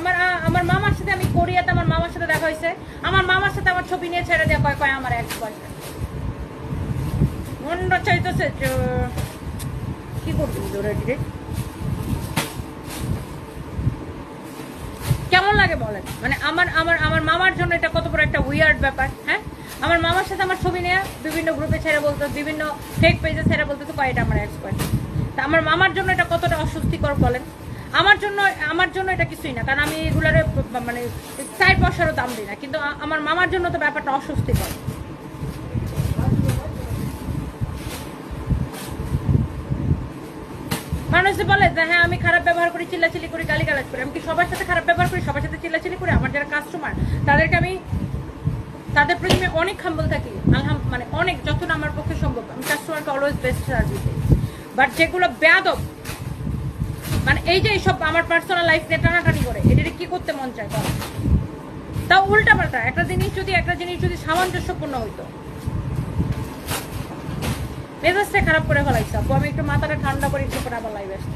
আমার আমার মামার সাথে আমি কোরিয়াতে আমার মামার সাথে দেখা হয়েছে। আমার মামার সাথে আমার ছবি নিয়ে ছেড়ে দেওয়া কয় কয় আমার এক্স বয়ফ্রেন্ড মনটা চাইতেছে কি করবি জোরে কেমন লাগে বলেন? মানে আমার আমার আমার মামার জন্য এটা কত বড় একটা উইয়ার্ড ব্যাপার হ্যাঁ? আমার মামার সাথে আমার ছবি নিয়ে বিভিন্ন গ্রুপে ছেড়ে বলতো, বিভিন্ন ফেক পেজে ছেড়ে বলতো, তো এটা আমার এক্সপার্ট তা আমার মামার জন্য এটা কতটা অস্বস্তিকর বলেন? আমার জন্য আমার জন্য এটা কিছুই না। কারণ আমি এগুলার মানে চার পয়সারও দাম দিই না। কিন্তু আমার মামার জন্য তো ব্যাপারটা অস্বস্তিকর। মানুষ বলে যে হ্যাঁ আমি খারাপ ব্যবহার করি, চিল্লাচিল্লি করি, গালিগালাজ করি। আমি কি সবার সাথে খারাপ ব্যবহার করি, সবার সাথে চিল্লাচিল্লি করি? আমার যারা কাস্টমার তাদেরকে আমি, তাদের প্রতি আমি অনেক হাম্বল থাকি। আলহাম মানে অনেক, যতটা আমার পক্ষে সম্ভব। আমি কাস্টমারকে অলওয়েজ বেস্ট সার্ভিস দিই। বাট যেগুলো বেয়াদব মানে এই যে এইসব আমার পার্সোনাল লাইফ নিয়ে টানাটানি করে এটা কি করতে মন চায় বলো? তাও উল্টা পাল্টা, একটা জিনিস যদি, একটা জিনিস যদি সামঞ্জস্যপূর্ণ হইতো মেজাজটা খারাপ করে ফেলাইছে, আপু, আমি একটু মাথাটা ঠান্ডা করে একটু পরে আবার লাইভ আসছি